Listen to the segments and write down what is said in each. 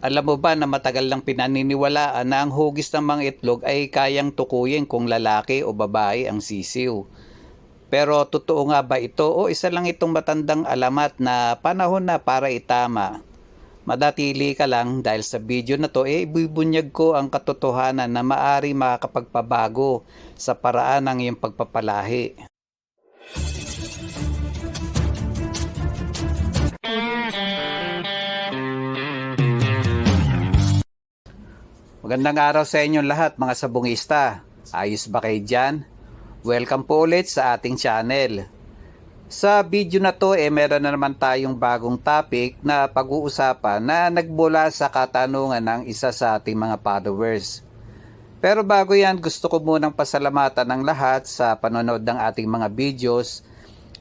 Alam mo ba na matagal lang pinaniniwalaan na ang hugis ng mga itlog ay kayang tukuyin kung lalaki o babae ang sisiw. Pero totoo nga ba ito o isa lang itong matandang alamat na panahon na para itama? Madatili ka lang dahil sa video na to eh ibubunyag ko ang katotohanan na maari makakapagpabago sa paraan ng iyong pagpapalahi. Magandang araw sa inyong lahat mga sabungista. Ayos ba kayo dyan? Welcome po ulit sa ating channel. Sa video na to eh meron na naman tayong bagong topic na pag-uusapan na nagmula sa katanungan ng isa sa ating mga followers. Pero bago yan gusto ko munang pasalamatan ng lahat sa panonood ng ating mga videos.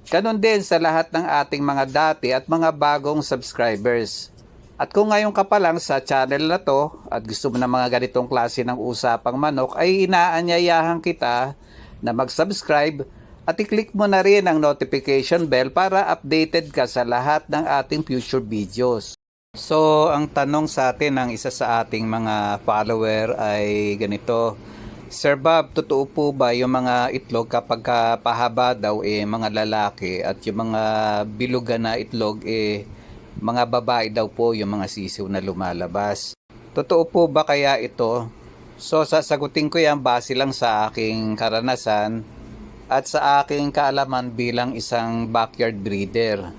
Ganon din sa lahat ng ating mga dati at mga bagong subscribers. At kung ngayon ka pa lang sa channel na to at gusto mo ng mga ganitong klase ng usapang manok ay inaanyayahan kita na mag-subscribe at i-click mo na rin ang notification bell para updated ka sa lahat ng ating future videos. So, ang tanong sa atin ng isa sa ating mga follower ay ganito. Sir Bob, totoo po ba yung mga itlog kapag ka pahaba daw eh mga lalaki at yung mga bilugan na itlog eh mga babae daw po yung mga sisiw na lumalabas. Totoo po ba kaya ito? So sasagutin ko yan base lang sa aking karanasan at sa aking kaalaman bilang isang backyard breeder.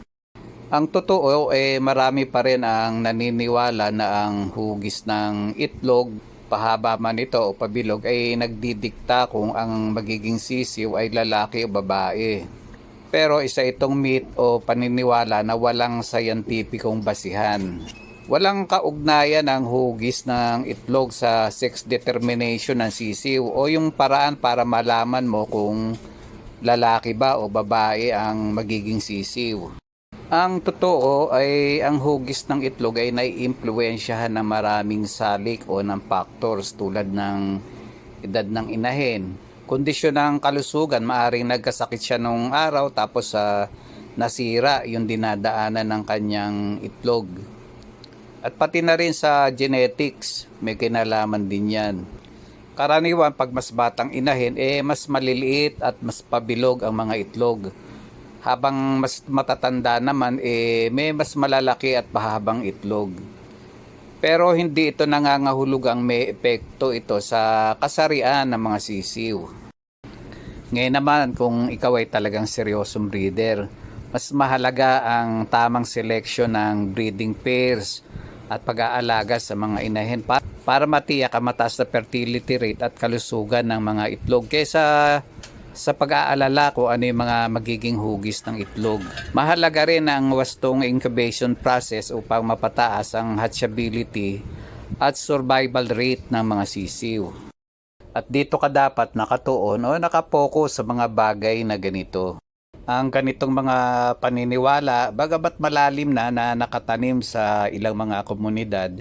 Ang totoo eh marami pa rin ang naniniwala na ang hugis ng itlog pahaba man ito o pabilog ay nagdidikta kung ang magiging sisiw ay lalaki o babae. Pero isa itong myth o paniniwala na walang scientificong basihan. Walang kaugnayan ang hugis ng itlog sa sex determination ng sisiw o yung paraan para malaman mo kung lalaki ba o babae ang magiging sisiw. Ang totoo ay ang hugis ng itlog ay naiimpluwensyahan ng maraming salik o ng factors tulad ng edad ng inahin, kondisyon ng kalusugan, maaring nagkasakit siya nung araw tapos sa nasira yung dinadaanan ng kanyang itlog. At pati na rin sa genetics, may kinalaman din yan. Karaniwan, pag mas batang inahin, eh mas maliliit at mas pabilog ang mga itlog. Habang mas matatanda naman, eh may mas malalaki at pahabang itlog. Pero hindi ito nangangahulugang may epekto ito sa kasarian ng mga sisiw. Ngayon naman, kung ikaw ay talagang seryosong breeder, mas mahalaga ang tamang selection ng breeding pairs at pag-aalaga sa mga inahin pa para matiyak ang mataas na fertility rate at kalusugan ng mga itlog kaysa sa pag-aalala kung ano yung mga magiging hugis ng itlog. Mahalaga rin ang wastong incubation process upang mapataas ang hatchability at survival rate ng mga sisiw. At dito ka dapat nakatuon o nakapokus sa mga bagay na ganito. Ang ganitong mga paniniwala, bagamat malalim na na nakatanim sa ilang mga komunidad,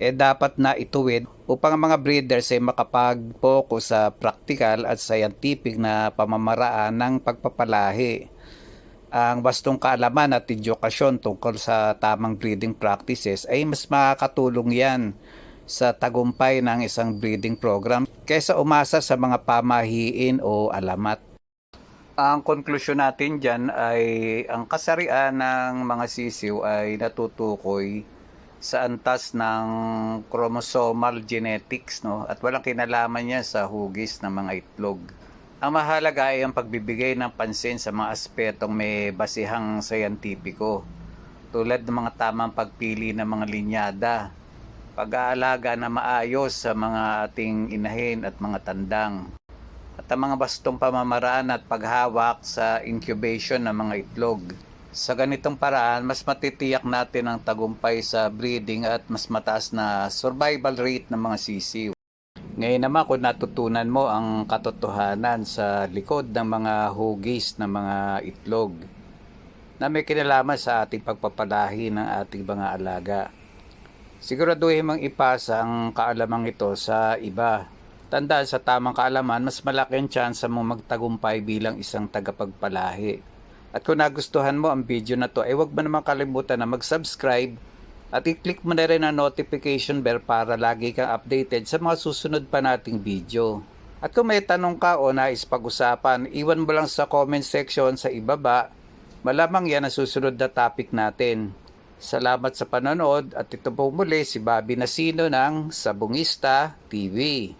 eh dapat na ituwid upang ang mga breeders ay makapag-focus sa practical at scientific na pamamaraan ng pagpapalahi. Ang bastong kaalaman at edukasyon tungkol sa tamang breeding practices ay mas makakatulong yan sa tagumpay ng isang breeding program kaysa umasa sa mga pamahiin o alamat. Ang konklusyon natin dyan ay ang kasarian ng mga sisiw ay natutukoy sa antas ng chromosomal genetics no at walang kinalaman niya sa hugis ng mga itlog. Ang mahalaga ay ang pagbibigay ng pansin sa mga aspetong may basihang sayantipiko tulad ng mga tamang pagpili ng mga linyada, pag-aalaga na maayos sa mga ating inahin at mga tandang, at ang mga bastong pamamaraan at paghawak sa incubation ng mga itlog. Sa ganitong paraan, mas matitiyak natin ang tagumpay sa breeding at mas mataas na survival rate ng mga sisiw. Ngayon naman kung natutunan mo ang katotohanan sa likod ng mga hugis ng mga itlog na may kinalaman sa ating pagpapalahi ng ating mga alaga. Siguraduhin mong ipasa ang kaalamang ito sa iba. Tandaan sa tamang kaalaman, mas malaki ang tsansa mo magtagumpay bilang isang tagapagpalahi. At kung nagustuhan mo ang video na to, ay huwag mo naman kalimutan na mag-subscribe At i-click mo na rin ang notification bell para lagi kang updated sa mga susunod pa nating video. At kung may tanong ka o nais pag-usapan, iwan mo lang sa comment section sa ibaba. Malamang yan ang susunod na topic natin. Salamat sa panonood at ito po muli si Bobby Nasino ng Sabungista TV.